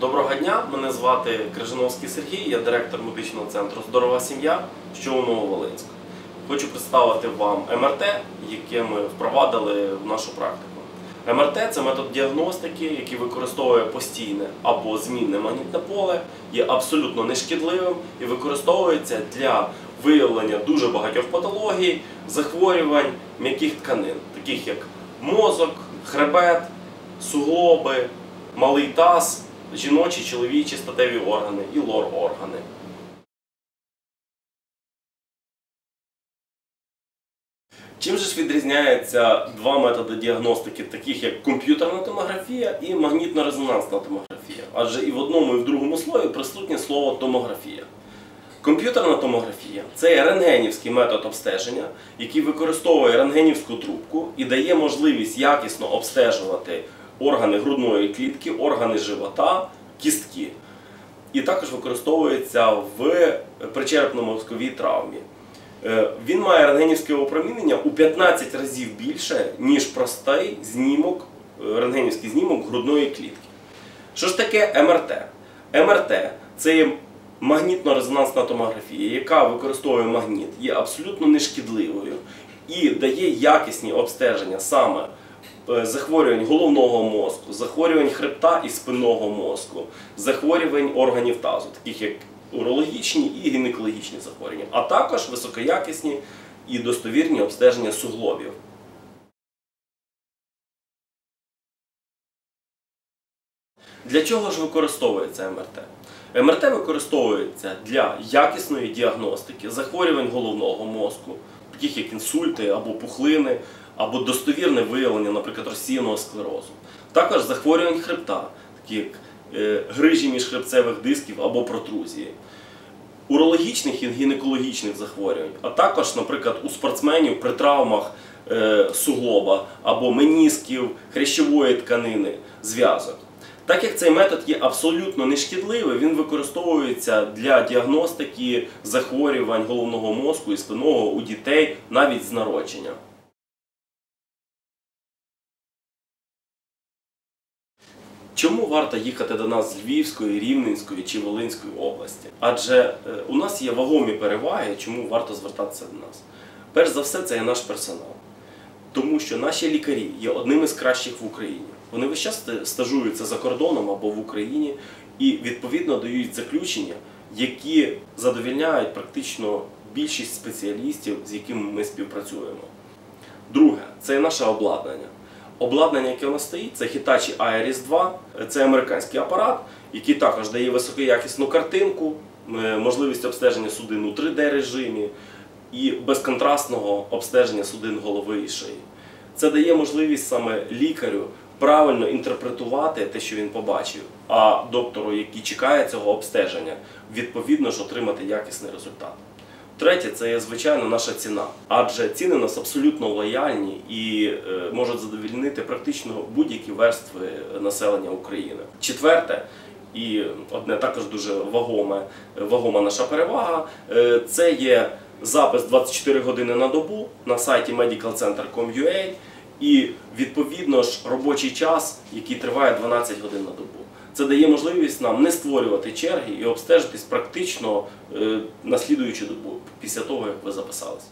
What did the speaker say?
Доброго дня, мене звати Крижановський Сергій, я директор медичного центру Здорова сім'я, що у Нововолинську. Хочу представити вам МРТ, яке ми впровадили в нашу практику. МРТ це метод діагностики, який використовує постійне або змінне магнітне поле, є абсолютно нешкідливим і використовується для виявлення дуже багатьох патологій, захворювань м'яких тканин, таких як мозок, хребет, суглоби, малий таз, жіночі, чоловічі статеві органи і лор-органи. Чим же ж відрізняються два методи діагностики, таких як комп'ютерна томографія і магнітно-резонансна томографія? Адже і в одному, і в другому слові присутнє слово томографія. Комп'ютерна томографія це рентгенівський метод обстеження, який використовує рентгенівську трубку і дає можливість якісно обстежувати органи грудної клітки, органи живота, кістки. І також використовується в причерепно-мозковій травмі. Е, Він має рентгенівське опромінення у 15 разів більше, ніж простий знімок, е, рентгенівський знімок грудної клітки. Що ж таке МРТ? МРТ це магнітно-резонансна томографія, яка використовує магніт, є абсолютно нешкідливою і дає якісні обстеження саме захворювань головного мозку, захворювань хребта і спинного мозку, захворювань органів тазу, таких як урологічні і гінекологічні захворювання, а також високоякісні і достовірні обстеження суглобів. Для чого ж використовується МРТ? МРТ використовується для якісної діагностики захворювань головного мозку, таких як інсульти або пухлини, або достовірне виявлення, наприклад, розсіяного склерозу. Також захворювань хребта, такі як е, грижі міжхребцевих дисків або протрузії. Урологічних і гінекологічних захворювань, а також, наприклад, у спортсменів при травмах е, суглоба або менісків, хрящової тканини, зв'язок. Так як цей метод є абсолютно нешкідливий, він використовується для діагностики захворювань головного мозку і спинного у дітей навіть з народження. Чому варто їхати до нас з Львівської, Рівненської чи Волинської області? Адже е, у нас є вагомі переваги, чому варто звертатися до нас. Перш за все, це є наш персонал. Тому що наші лікарі є одними з кращих в Україні. Вони весь час стажуються за кордоном або в Україні і відповідно дають заключення, які задовільняють практично більшість спеціалістів, з якими ми співпрацюємо. Друге, це наше обладнання. Обладнання, яке у нас стоїть, це Hitachi Iris 2, це американський апарат, який також дає високоякісну картинку, е, можливість обстеження судин у 3D режимі і безконтрастного обстеження судин голови і шиї. Це дає можливість саме лікарю правильно інтерпретувати те, що він побачив, а доктору, який чекає цього обстеження, відповідно ж отримати якісний результат. Третє, це є звичайно наша ціна, адже ціни у нас абсолютно лояльні і е, можуть задовільнити практично будь-які верстви населення України. Четверте, і одне також дуже вагоме, вагома наша перевага, е, це є запис 24 години на добу на сайті medicalcenter.com.ua і відповідно ж робочий час, який триває 12 годин на добу. Це дає можливість нам не створювати черги і обстежитись практично наслідуючи добу після того, як ви записалися.